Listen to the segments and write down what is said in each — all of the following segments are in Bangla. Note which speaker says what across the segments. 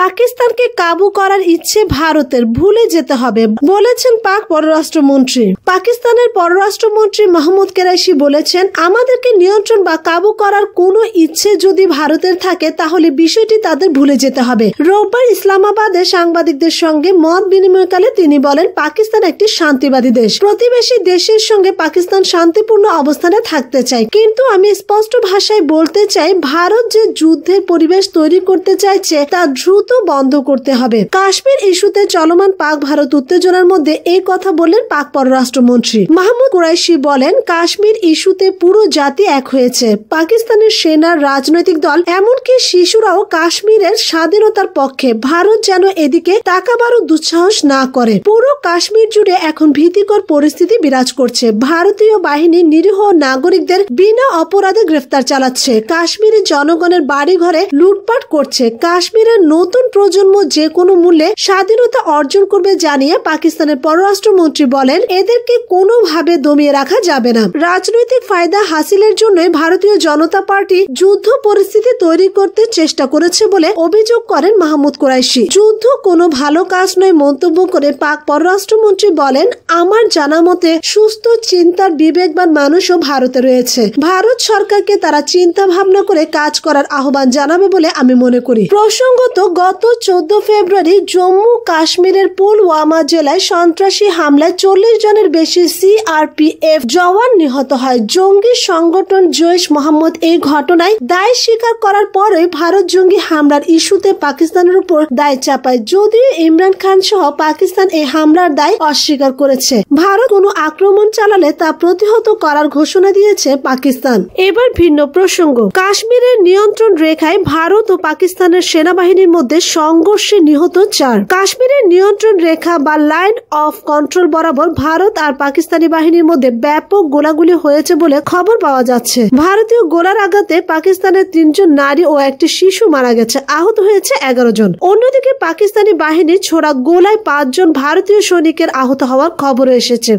Speaker 1: পাকিস্তানকে কাবু করার ইচ্ছে ভারতের। ভুলে যেতে হবে, বলেছেন পাক পররাষ্ট্রমন্ত্রী। পাকিস্তানের পররাষ্ট্রমন্ত্রী মাহমুদ কেরাইশি বলেছেন, আমাদেরকে নিয়ন্ত্রণ বা কাবু করার কোনো ইচ্ছে যদি ভারতের থাকে, তাহলে বিষয়টি তাদের ভুলে যেতে হবে। রোববার ইসলামাবাদে সাংবাদিকদের সঙ্গে মত বিনিময়কালে তিনি বলেন, পাকিস্তান একটি শান্তিবাদী দেশ। প্রতিবেশী দেশের সঙ্গে পাকিস্তান শান্তিপূর্ণ অবস্থানে থাকতে চায়। কিন্তু আমি স্পষ্ট ভাষায় বলতে চাই, ভারত যে যুদ্ধের পরিবেশ তৈরি করতে চাইছে, তা দ্রুত বন্ধ করতে হবে। কাশ্মীর ইস্যুতে চলমান পাক ভারত উত্তেজনার মধ্যে এই কথা বললেন পাক পররাষ্ট্রমন্ত্রী। মাহমুদ কুরাইশি বলেন, কাশ্মীর ইস্যুতে পুরো জাতি এক হয়েছে। পাকিস্তানের সেনার রাজনৈতিক দল, এমনকি শিশুরাও কাশ্মীরের স্বাধীনতার পক্ষে। ভারত যেন এদিকে তাকাবারও দুঃসাহস না করে। পুরো কাশ্মীর জুড়ে এখন ভীতিকর পরিস্থিতি বিরাজ করছে। ভারতীয় বাহিনী নিরীহ নাগরিকদের বিনা অপরাধে গ্রেফতার চালাচ্ছে। কাশ্মীরের জনগণের বাড়ি ঘরে লুটপাট করছে। কাশ্মীরের নতুন প্রজন্ম যে কোনো মূল্যে স্বাধীনতা অর্জন করবে জানিয়ে পাকিস্তানের পররাষ্ট্রমন্ত্রী বলেন, এদেরকে কোনোভাবে দমিয়ে রাখা যাবে না। রাজনৈতিক ফায়দা হাসিলের জন্য ভারতীয় জনতা পার্টি যুদ্ধ পরিস্থিতি তৈরি করতে চেষ্টা করেছে বলে অভিযোগ করেন মাহমুদ কুরাইশি। যুদ্ধ কোনো ভালো কাজ নয় মন্তব্য করে পাক পররাষ্ট্রমন্ত্রী বলেন, আমার জানা মতে সুস্থ, চিন্তার, বিবেকবান মানুষও ভারতে রয়েছে। ভারত সরকারকে তারা চিন্তা ভাবনা করে কাজ করার আহ্বান জানাবে বলে আমি মনে করি। প্রসঙ্গত গত চোদ্দ ফেব্রুয়ারি জম্মু কাশ্মীরের পুলওয়ামা জেলায় সন্ত্রাসী হামলায় চল্লিশ জনের বেশি সিআরপিএফ জওয়ান নিহত হয়। জঙ্গি সংগঠন জৈশ মোহাম্মদ এই ঘটনায় দায় স্বীকার করার পরে ভারত জঙ্গি হামলার ইস্যুতে পাকিস্তানের উপর দায় চাপায়। যদিও ইমরান খান সহ পাকিস্তান এই হামলার দায় অস্বীকার করেছে। ভারত কোনো আক্রমণ চালালে তা প্রতিহত করার ঘোষণা দিয়েছে পাকিস্তান। এবার ভিন্ন প্রসঙ্গ। কাশ্মীরের নিয়ন্ত্রণ রেখায় ভারত ও পাকিস্তানের সেনাবাহিনীর মধ্যে সংঘর্ষে নিহত চার। কাশ্মীরের নিয়ন্ত্রণ রেখা বা লাইন অফ কন্ট্রোল বরাবর ভারত আর পাকিস্তানি বাহিনীর মধ্যে ব্যাপক গোলাগুলি হয়েছে বলে খবর পাওয়া যাচ্ছে। ভারতীয় গোলার আঘাতে পাকিস্তানের তিনজন নারী ও একটি শিশু মারা গেছে। আহত হয়েছে এগারো জন। অন্যদিকে পাকিস্তানি বাহিনীর ছোড়া গোলায় পাঁচজন ভারতীয় সৈনিকের আহত হওয়ার খবর এসেছে।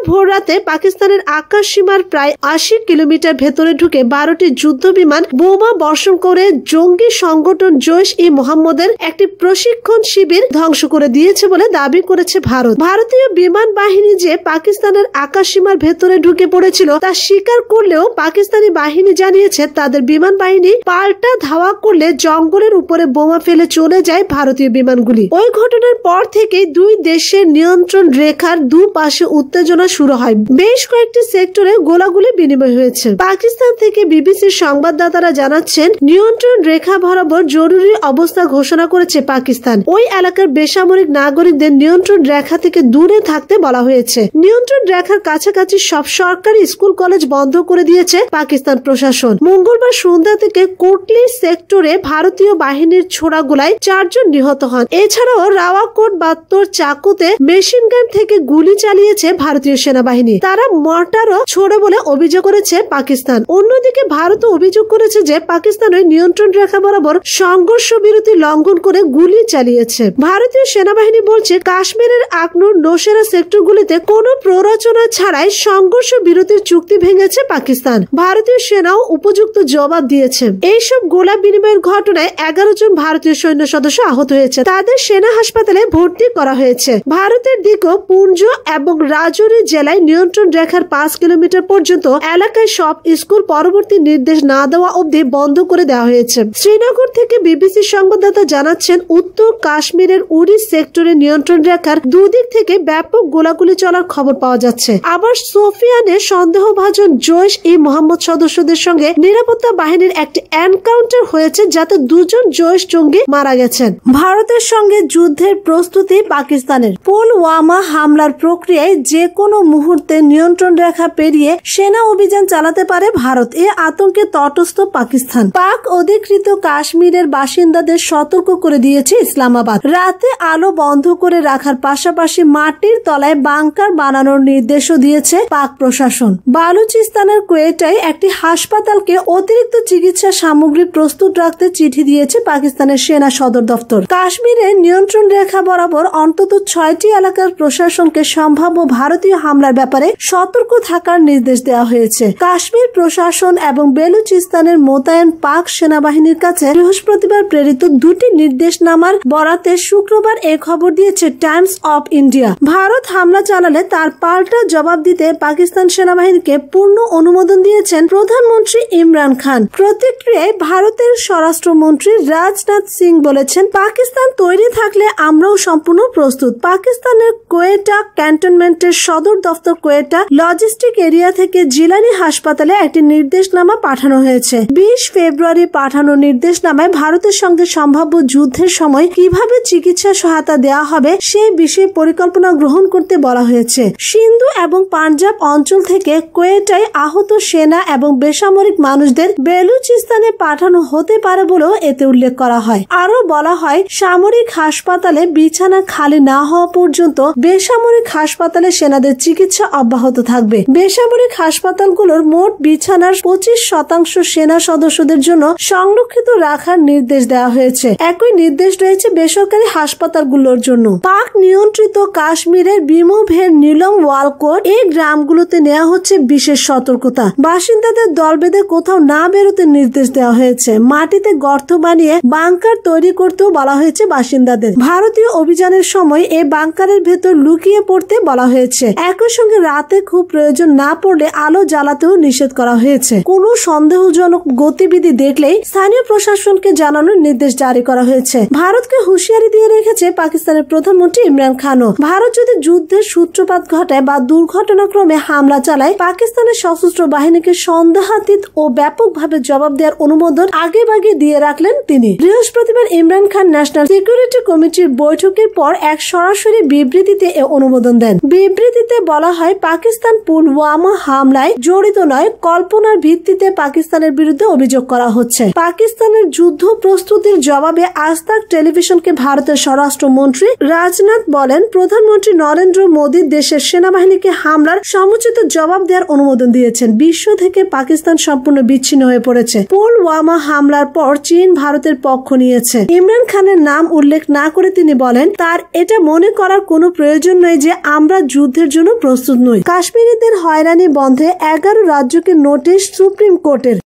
Speaker 1: মঙ্গলবার ভোর রাতে পাকিস্তানের আকাশ সীমার প্রায় আশি কিলোমিটার ভেতরে ঢুকে বারোটি যুদ্ধ বিমান বোমা বর্ষণ করে জঙ্গি সংগঠন জৈশ ই মোহাম্মদের একটি প্রশিক্ষণ শিবির ধ্বংস করে দিয়েছে বলে দাবি করেছে ভারত। ভারতীয় বিমান বাহিনী যে পাকিস্তানের আকাশ সীমার ভেতরে ঢুকে পড়েছিল তা স্বীকার করলেও পাকিস্তানি বাহিনী জানিয়েছে তাদের বিমান বাহিনী পাল্টা ধাওয়া করলে জঙ্গলের উপরে বোমা ফেলে চলে যায় ভারতীয় বিমানগুলি। ওই ঘটনার পর থেকেই দুই দেশের নিয়ন্ত্রণ রেখার দুপাশে উত্তেজনা শুরু হয়। বেশ কয়েকটি সেক্টরে গোলাগুলি বিনিময় হয়েছে। পাকিস্তান থেকে বিবিসির সংবাদদাতারা জানাচ্ছেন, নিয়ন্ত্রণ রেখা বরাবর জরুরি অবস্থা ঘোষণা করেছে পাকিস্তান। ওই এলাকার বেসামরিক নাগরিকদের নিয়ন্ত্রণ রেখা থেকে দূরে থাকতে বলা হয়েছে। নিয়ন্ত্রণ রেখার কাছাকাছি সব সরকারি স্কুল, কলেজ বন্ধ করে দিয়েছে পাকিস্তান প্রশাসন। মঙ্গলবার সন্ধ্যা থেকে কোটলি সেক্টরে ভারতীয় বাহিনীর ছোড়া গোলায় চারজন নিহত হন। এছাড়াও রাওয়াকোট, বাত্তর, চাকুতে মেশিন গান থেকে গুলি চালিয়েছে ভারতীয় সেনাবাহিনী। তারা মর্টারও ছোড়ে বলে অভিযোগ করেছে পাকিস্তান। অন্যদিকে ভারত অভিযোগ করেছে যে পাকিস্তান ওই নিয়ন্ত্রণ রেখা বরাবর সংঘর্ষ বিরতি লঙ্ঘন করে গুলি চালিয়েছে। ভারতীয় সেনাবাহিনী বলছে, কাশ্মীরের আকনুর নোশেরা সেক্টরগুলিতে কোনো প্ররোচনা ছাড়াই সংঘর্ষ বিরতির চুক্তি ভেঙেছে পাকিস্তান। ভারতীয় সেনাও উপযুক্ত জবাব দিয়েছে। এইসব গোলা বিনিময়ের ঘটনায় এগারো জন ভারতীয় সৈন্য সদস্য আহত হয়েছে। তাদের সেনা হাসপাতালে ভর্তি করা হয়েছে। ভারতের দিকেও পুঞ্জ এবং রাজৌরি জেলায় নিয়ন্ত্রণ রেখার পাঁচ কিলোমিটার পর্যন্ত এলাকায় সব স্কুল পরবর্তী নির্দেশ না দেওয়া অবধি বন্ধ করে দেওয়া হয়েছে। শ্রীনগর থেকে বিবিসি সংবাদদাতা জানাচ্ছেন, উত্তর কাশ্মীরের উড়ি সেক্টরে নিয়ন্ত্রণ রেখার দুদিক থেকে ব্যাপক গোলাগুলি চলার খবর পাওয়া যাচ্ছে। আবার সোফিয়ানে সন্দেহভাজন জৈশ ই মোহাম্মদ সদস্যদের সঙ্গে নিরাপত্তা বাহিনীর একটি এনকাউন্টার হয়েছে, যাতে দুজন জৈশ জঙ্গি মারা গেছেন। ভারতের সঙ্গে যুদ্ধের প্রস্তুতি পাকিস্তানের। পুলওয়ামা হামলার প্রক্রিয়ায় যে কোনো মুহূর্তে নিয়ন্ত্রণ রেখা পেরিয়ে সেনা অভিযান চালাতে পারে ভারত। এ আতঙ্কে তটস্থ পাকিস্তান। পাক অধিকৃত কাশ্মীরের বাসিন্দাদের সতর্ক করে দিয়েছে ইসলামাবাদ। রাতে আলো বন্ধ করে রাখার পাশাপাশি মাটির তলায় বাংকার বানানোর নির্দেশও দিয়েছে পাক প্রশাসন। বালুচিস্তানের কোয়েটায় একটি হাসপাতালকে অতিরিক্ত চিকিৎসা সামগ্রী প্রস্তুত রাখতে চিঠি দিয়েছে পাকিস্তানের সেনা সদর দপ্তর কাশ্মীরের নিয়ন্ত্রণ রেখা বরাবর অন্তত ছয়টি এলাকার প্রশাসনকে সম্ভাব্য ভারতীয় হামলার ব্যাপারে সতর্ক থাকার নির্দেশ দেওয়া হয়েছে। কাশ্মীর প্রশাসন এবং বেলুচিস্তানের মোতায়েন পাক সেনাবাহিনীর কাছে বৃহস্পতিবার প্রেরিত দুটি নির্দেশনামার বরাতে শুক্রবার এ খবর দিয়েছে টাইমস অফ ইন্ডিয়া। ভারত হামলা চালালে তার পাল্টা জবাব দিতে পাকিস্তান সেনাবাহিনীকে পূর্ণ অনুমোদন দিয়েছেন প্রধানমন্ত্রী ইমরান খান। প্রতিক্রিয়ায় ভারতের স্বরাষ্ট্রমন্ত্রী রাজনাথ সিং বলেছেন, পাকিস্তান তৈরি থাকলে আমরাও সম্পূর্ণ প্রস্তুত। পাকিস্তানের কোয়েটা ক্যান্টনমেন্টের সদর দফতর কোয়েটা লজিস্টিক এরিয়া থেকে জিলানি হাসপাতালে একটি নির্দেশনামা পাঠানো হয়েছে। বিশ ফেব্রুয়ারি পাঠানো নির্দেশনামায় ভারতের সঙ্গে সম্ভাব্য যুদ্ধের সময় কীভাবে চিকিৎসা সহায়তা দেওয়া হবে সেই বিষয়ে পরিকল্পনা গ্রহণ করতে বলা হয়েছে। সিন্ধু এবং পাঞ্জাব অঞ্চল থেকে কোয়েটায় আহত সেনা এবং বেসামরিক মানুষদের বেলুচিস্তানে পাঠানো হতে পারে বলেও এতে উল্লেখ করা হয়। আরও বলা হয়, সামরিক হাসপাতালে বিছানা খালি না হওয়া পর্যন্ত বেসামরিক হাসপাতালে সেনাদের চিকিৎসা অব্যাহত থাকবে। বেসামরিক হাসপাতালগুলোর মোট বিছানার পঁচিশ শতাংশ সেনা সদস্যদের জন্য সংরক্ষিত রাখার নির্দেশ দেওয়া হয়েছে। একই নির্দেশ রয়েছে বেসরকারি হাসপাতালগুলোর জন্য। পাক নিয়ন্ত্রিত কাশ্মীরের বিমোভের নীলম ওয়ালকোট এই গ্রামগুলোতে নেওয়া হচ্ছে বিশেষ সতর্কতা। বাসিন্দাদের দল বেঁধে কোথাও না বেরোতে নির্দেশ দেওয়া হয়েছে। মাটিতে গর্ত বানিয়ে বাংকার তৈরি করতেও বলা হয়েছে বাসিন্দাদের। ভারতীয় অভিযানের সময় এই বাংকারের ভেতর লুকিয়ে পড়তে বলা হয়েছে। একই সঙ্গে রাতে খুব প্রয়োজন না পড়লে আলো জ্বালাতেও নিষেধ করা হয়েছে। কোনো সন্দেহজনক গতিবিধি দেখলেই স্থানীয় প্রশাসনকে জানানোর নির্দেশ জারি করা হয়েছে। ভারতকে হুঁশিয়ারি দিয়ে রেখেছে পাকিস্তানের প্রধানমন্ত্রী ইমরান খানও। ভারত যদি যুদ্ধের সূত্রপাত ঘটায় বা দুর্ঘটনাক্রমে হামলা চালায়, পাকিস্তানের সশস্ত্র বাহিনীকে সন্দেহাতীত ও ব্যাপকভাবে জবাব দেওয়ার অনুমোদন আগে বাগে দিয়ে রাখলেন তিনি। বৃহস্পতিবার ইমরান খান ন্যাশনাল সিকিউরিটি কমিটির বৈঠকের পর এক সরাসরি বিবৃতিতে এ অনুমোদন দেন। বিবৃতিতে বলা হয়, পাকিস্তান পুলওয়ামা হামলায় জড়িত নয়। কল্পনার ভিত্তিতে পাকিস্তানের বিরুদ্ধে অভিযোগ করা হচ্ছে। পাকিস্তানের যুদ্ধ প্রস্তুতির জবাবে আস্তাক টেলিভিশনকে ভারতের স্বরাষ্ট্রমন্ত্রী রাজনাথ বলেন, প্রধানমন্ত্রী নরেন্দ্র মোদী দেশের সেনাবাহিনীকে হামলার সমুচিত জবাব দেওয়ার অনুমোদন দিয়েছেন। বিশ্ব থেকে পাকিস্তান সম্পূর্ণ বিচ্ছিন্ন হয়ে পড়েছে। পুলওয়ামা হামলার পর চীন ভারতের পক্ষ নিয়েছে। ইমরান খানের নাম উল্লেখ না করে তিনি বলেন, তার এটা মনে করার কোনো প্রয়োজন নেই যে আমরা যুদ্ধের জন্য প্রস্তুত নই। কাশ্মীরিদের হয়রানি বন্ধে এগারো রাজ্যকে নোটিশ সুপ্রিম কোর্টের